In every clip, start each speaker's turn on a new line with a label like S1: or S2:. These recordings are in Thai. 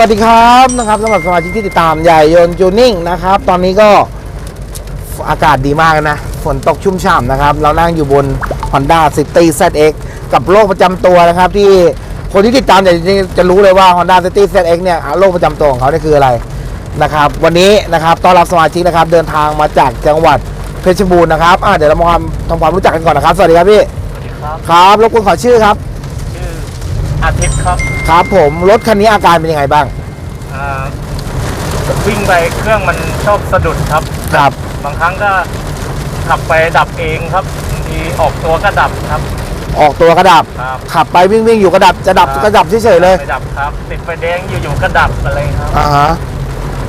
S1: วัสดีครับนะครับสำหรับสมาชิกที่ติดตามใหญ่ยนต์จูนิ่งนะครับ ตอนนี้ก็อากาศดีมากนะ ฝนตกชุ่มฉ่ำนะครับ เรานั่งอยู่บน Honda City ZX กับโรคประจำตัวนะครับ ที่คนที่ติดตามใหญ่จริงๆจะรู้เลยว่า Honda City ZX เนี่ยโรคประจำตัวของเขาเนี่ยคืออะไรนะครับ วันนี้นะครับต้อนรับสมาชิกนะครับ เดินทางมาจากจังหวัดเพชรบูรณ์นะครับอะเดี๋ยวเรามาทำความรู้จักกันก่อนนะครับ สวัสดีครับพี่
S2: สวัสดีครับ
S1: ครับรบกวนขอชื่อครับ
S2: ชื่อ อาทิตย์ครับ
S1: ครับผมรถคันนี้อาการเป็นยังไงบ้าง
S2: อ่าวิ่งไปเครื่องมันชอบสะดุดครับ
S1: ครับ
S2: บางครั้งก็ขับไปดับเองครับบางทีออกตัวก็ดับครับ
S1: ออกตัวกระดับ
S2: ครับ
S1: ขับไปวิ่งวิ่งอยู่กระดับจะดับ
S2: ครับ
S1: กระดับเฉยๆเลย
S2: ไปดับครับ ติดไฟแดงอยู่ๆก็ดับอะไรครับ
S1: อ่าฮะ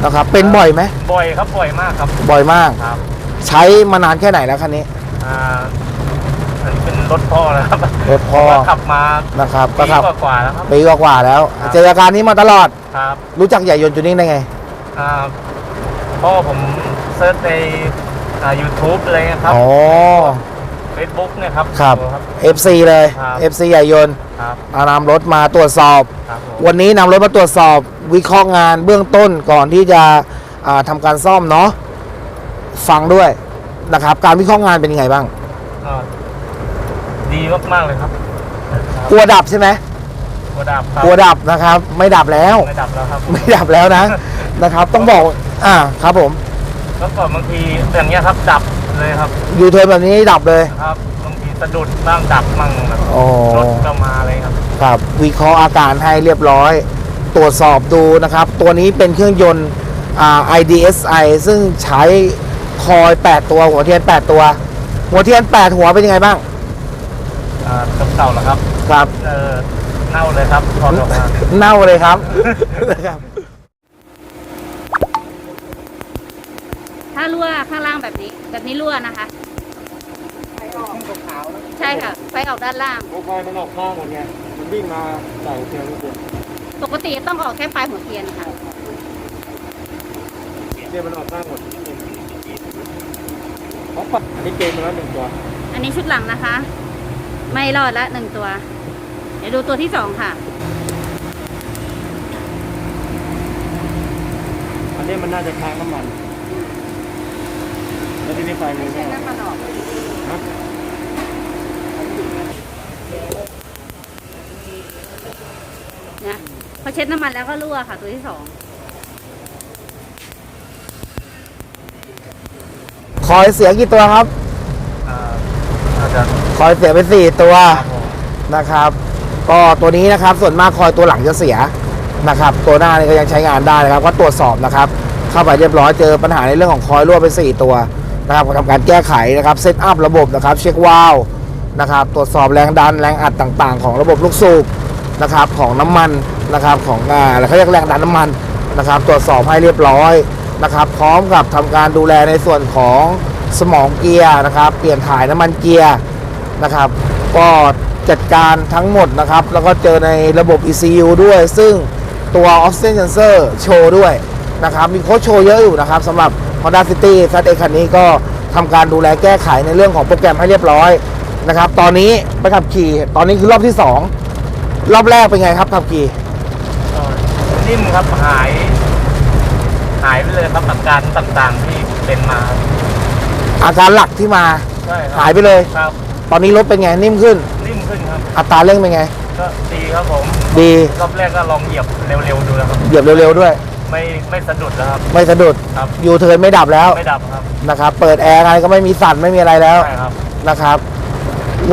S1: นะครับเป็นบ่อยไหม
S2: บ่อยครับบ่อยมากครับ
S1: บ่อยมาก
S2: ครับ
S1: ใช้มานานแค่ไหนแล้วคันนี้
S2: อ่าอันนี้เป็น รถพ่อนะครับ
S1: รถพ่อ
S2: เพราะว่าขับมา
S1: นะครับ
S2: ปี
S1: ก็ขับ
S2: กว่าๆแล้วครับ
S1: ปีกว่าๆแล้ว
S2: ครับ
S1: เจออาการนี้มาตลอด
S2: ครับ
S1: รู้จักใหญ่ยนต์จูนิ่งได้ไง
S2: อ่าพ่อผมเซิร์ชในอ่า YouTube อะไรเงี้ยครับ
S1: อ๋อ
S2: เฟซบุ๊กเนี่ยครับ
S1: ครับ
S2: ดูครับ
S1: FC เลย
S2: ครับ
S1: FC ใหญ่ยนต์
S2: ครับ
S1: เอานำรถมาตรวจสอบ
S2: ครับผม
S1: วันนี้นำรถมาตรวจสอบวิเคราะห์งานเบื้องต้นก่อนที่จะอ่าทำการซ่อมเนาะฟังด้วยนะครับ การวิเคราะห์งานเป็นยังไงบ้าง
S2: อ่า ดีมากๆเลยครับ
S1: กลัวดับใช่ไหม
S2: กลัวดับครับ
S1: กลัวดับนะครับ ไม่ดับแล้ว
S2: ไม่ดับแล้วครับ
S1: ไม่ดับแล้วนะ นะครับ ต้องบอก อ่า ครับผม
S2: แล้วก็บางทีอย่างเงี้ยครับ ดับเลยครับ
S1: ยูเทิร์นแบบนี้ดับเลย
S2: ครับ บางทีสะดุดบ้างดับมั่งแบบ
S1: อ๋อ
S2: รถก็มาเลยครับ
S1: ครับ วิเคราะห์อาการให้เรียบร้อย ตรวจสอบดูนะครับ ตัวนี้เป็นเครื่องยนต์อ่า IDSI ซึ่งใช้คอย 8 ตัว หัวเทียน 8 ตัว หัวเทียน 8 หัวเป็นยังไงบ้าง
S2: อ่าเก่าๆแล้วครับ
S1: ครับ
S2: เออเน่าเลยครับถอดออกมา
S1: เน่าเลยครับ นะครับ
S3: ถ้ารั่วข้างล่างแบบนี้ แบบนี้รั่วนะคะ ใช่ค่ะ ไฟออกด้านล่าง
S2: โอ้ไฟมันออกข้างหมดไงมันวิ่งมาใส่เทียนลูกเดียว
S3: ปกติต้องออกแค่ปลายหัวเทียนค่ะ
S2: เนี่ยมันออกข้างหมดเขาปัดอันนี้เกมมาแล้วหนึ่งตัว
S3: อันนี้ชุดหลังนะคะ ไม่รอดละหนึ่งตัว เดี๋ยวดูตัวที่สองค่ะ
S2: อันนี้มันน่าจะค้างน้ำมัน แล้วทีนี้ไฟมันก็
S3: น้ำมันออก
S2: ฮะ
S3: นะพอเช็ดน้ำมันแล้วก็รั่วค่ะ ตัวที่สอง
S1: คอยเสียกี่ตัวครับ
S2: อ่าน่าจะ
S1: คอยเสียไป4ตัวนะครับ ก็ตัวนี้นะครับส่วนมากคอยตัวหลังจะเสียนะครับ ตัวหน้านี่ก็ยังใช้งานได้นะครับ ก็ตรวจสอบนะครับ เข้าไปเรียบร้อยเจอปัญหาในเรื่องของคอยรั่วไป 4 ตัวนะครับทำการแก้ไขนะครับเซตอัพระบบนะครับ เช็ควาล์วนะครับ ตรวจสอบแรงดันแรงอัดต่างๆ ของระบบลูกสูบนะครับของน้ำมันนะครับของอ่าเขาเรียกแรงดันน้ำมันนะครับ ตรวจสอบให้เรียบร้อยนะครับ พร้อมกับทำการดูแลในส่วนของสมองเกียร์นะครับ เปลี่ยนถ่ายน้ำมันเกียร์ นะครับ ก็จัดการทั้งหมดนะครับ แล้วก็เจอในระบบ ECU ด้วย ซึ่งตัว Oxygen Sensor โชว์ด้วยนะครับ มีโค้ดโชว์เยอะอยู่นะครับสำหรับ Honda City z เอคันนี้ก็ทำการดูแลแก้ไขในเรื่องของโปรแกรมให้เรียบร้อยนะครับ ตอนนี้ไปขับขี่ตอนนี้คือรอบที่ 2 รอบแรกเป็นไงครับขับขี่
S2: เอ่อนิ่มครับหาย หายไปเลยครับอาการต่างๆที่เป็นมา
S1: อาการหลักที่มา
S2: ใช่ครับ
S1: หายไปเลย
S2: ครับ
S1: ตอนนี้รถเป็นไงนิ่มขึ้น
S2: นิ่มขึ้นครับ
S1: อัตราเร่งเป็นไง
S2: ก็ดีครับผม
S1: ดี
S2: รอบแรกก็ลองเหยียบเร็วๆดูแล้วครับ
S1: เหยียบเร็วๆด้วย
S2: ไม่ไม่สะดุดแล้วครับ
S1: ไม่สะดุด
S2: ครับ
S1: ยูเทิร์นไม่ดับแล้ว
S2: ไม่ดับครับ
S1: นะครับ เปิดแอร์อะไรก็ไม่มีสั่นไม่มีอะไรแล้ว
S2: ใช่ครับ
S1: นะครับ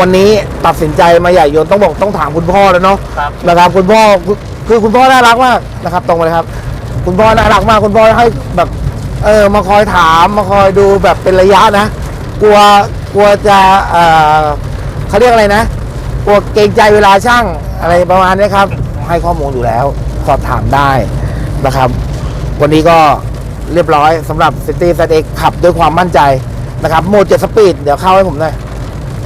S1: วันนี้ตัดสินใจมาใหญ่ยนต์ต้องบอกต้องถามคุณพ่อแล้วเนาะ
S2: ครับ
S1: นะครับคุณพ่อคือคือคุณพ่อน่ารักมากนะครับ ตรงไปเลยครับ คุณพ่อน่ารักมากคุณพ่อให้แบบเออมาคอยถามมาคอยดูแบบเป็นระยะนะ กลัวกลัวจะเออเขาเรียกอะไรนะกลัวเกรงใจเวลาช่างอะไรประมาณนี้ครับ ให้ข้อมูลอยู่แล้วสอบถามได้นะครับ วันนี้ก็เรียบร้อยสำหรับ City z x ขับด้วยความมั่นใจนะครับโหมดเจ็ดสปีดเดี๋ยวเข้าให้ผมหน่อย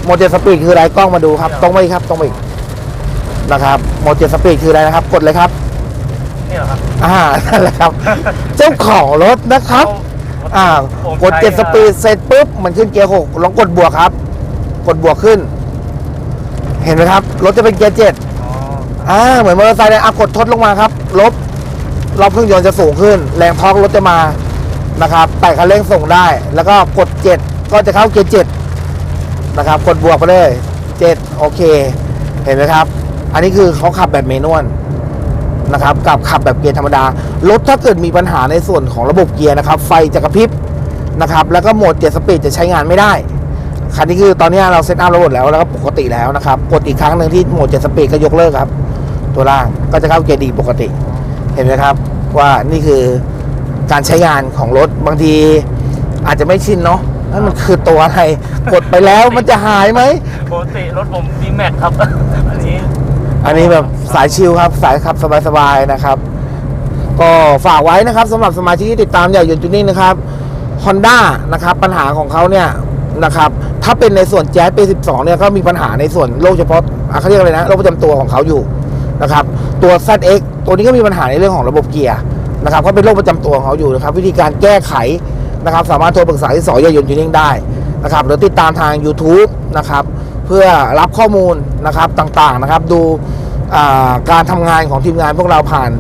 S1: โหมดเจ็ดสปีดคืออะไรกล้องมาดูครับ ตรงไปอีกครับตรงไปอีกนะครับโหมดเจ็ดสปีดคืออะไรนะครับ กดเลยครับ
S2: นี่เหรอครับ
S1: อ่านั่นแหละครับ เจ้าของรถนะครับ
S2: เอ่า ผม
S1: กด
S2: ใช้
S1: เจ็ดสปีดเสร็จปุ๊บมันขึ้นเกียร์หกลองกดบวกครับ กดบวกขึ้น เห็นไหมครับรถจะเป็นเกียร์เจ็ด
S2: อ๋อ
S1: อ่าเหมือนมอเตอร์ไซค์เลยอะกดทดลงมาครับ ลบรอบเครื่องยนต์จะสูงขึ้น แรงทอร์กรถจะมานะครับแต่คันเร่งส่งได้ แล้วก็กด7ก็จะเข้าเกียร์7นะครับ กดบวกไปเลย7โอเค เห็นไหมครับ อันนี้คือเขาขับแบบเมนวล นะครับกับขับแบบเกียร์ธรรมดารถถ้าเกิดมีปัญหาในส่วนของระบบเกียร์นะครับไฟจะกระพริบนะครับแล้วก็โหมดเจ็ดสปีดจะใช้งานไม่ได้คันนี้คือตอนนี้เราเซตอัพระบบแล้วแล้วก็ปกติแล้วนะครับกดอีกครั้งหนึ่งที่โหมดเจ็ดสปีดก็ยกเลิกครับ ตัวล่างก็จะเข้าเกียร์ดีปกติ เห็นไหมครับว่านี่คือการใช้งานของรถบางทีอาจจะไม่ชินเนาะนั่นมันคือตัวอะไรกดไปแล้วมันจะหายไหม
S2: ปกติรถผมดีแม็กครับ อันนี้
S1: แบบสายชิลครับ สายขับสบายๆนะครับ ก็ฝากไว้นะครับสำหรับสมาชิกที่ติดตามอย่าหยุดจุดนี้นะครับ Honda นะครับ ปัญหาของเขาเนี่ยนะครับถ้าเป็นในส่วนแจ๊สปี12เนี่ยก็มีปัญหาในส่วนโรคเฉพาะเขาเรียกอะไรนะโรคประจำตัวของเขาอยู่นะครับ ตัว ZX ตัวนี้ก็มีปัญหาในเรื่องของระบบเกียร์นะครับก็เป็นโรคประจำตัวของเขาอยู่นะครับ วิธีการแก้ไขนะครับ สามารถโทรปรึกษาที่สอยยนต์ยูนิ่งได้นะครับหรือติดตามทาง YouTube นะครับ เพื่อรับข้อมูลนะครับต่างๆนะครับ ดูการทำงานของทีมงานพวกเราผ่าน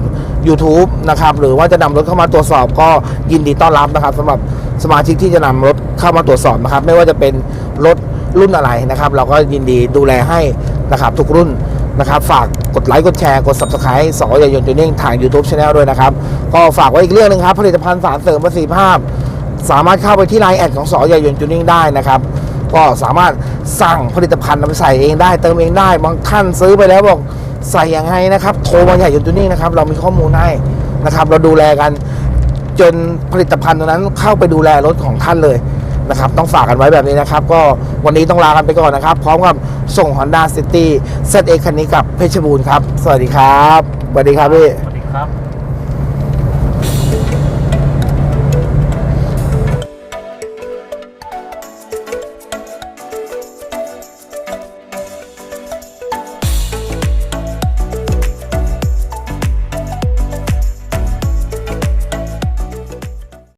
S1: YouTube นะครับหรือว่าจะนำรถเข้ามาตรวจสอบก็ยินดีต้อนรับนะครับสำหรับสมาชิกที่จะนำรถเข้ามาตรวจสอบนะครับ ไม่ว่าจะเป็นรถรุ่นอะไรนะครับ เราก็ยินดีดูแลให้นะครับทุกรุ่นนะครับฝากกดไลค์กดแชร์กด Subscribe สอยยนต์จูนิ่งทาง YouTube Channel ด้วยนะครับ ก็ฝากไว้อีกเรื่องหนึงครับ ผลิตภัณฑ์สารเสริมประสิทธิภาพ สามารถเข้าไปที่ไลน์แอดของสอยยนต์จูนิ่งได้นะครับ ก็สามารถสั่งผลิตภัณฑ์นำไปใส่เองได้ เติมเองได้ บางท่านซื้อไปแล้วบอกใส่ยังไงนะครับ โทรมาใหญ่ยูนิ่นะครับ เรามีข้อมูลให้นะครับ เราดูแลกันจนผลิตภัณฑ์ตัวนั้นเข้าไปดูแลรถของท่านเลยนะครับ ต้องฝากกันไว้แบบนี้นะครับ ก็วันนี้ต้องลากันไปก่อนนะครับ พร้อมกับส่ง Honda City ZX คันนี้กับเพชรบูรณ์ครับ สวัสดีครับสวัสดีครับพี่
S2: สวัสดีครับ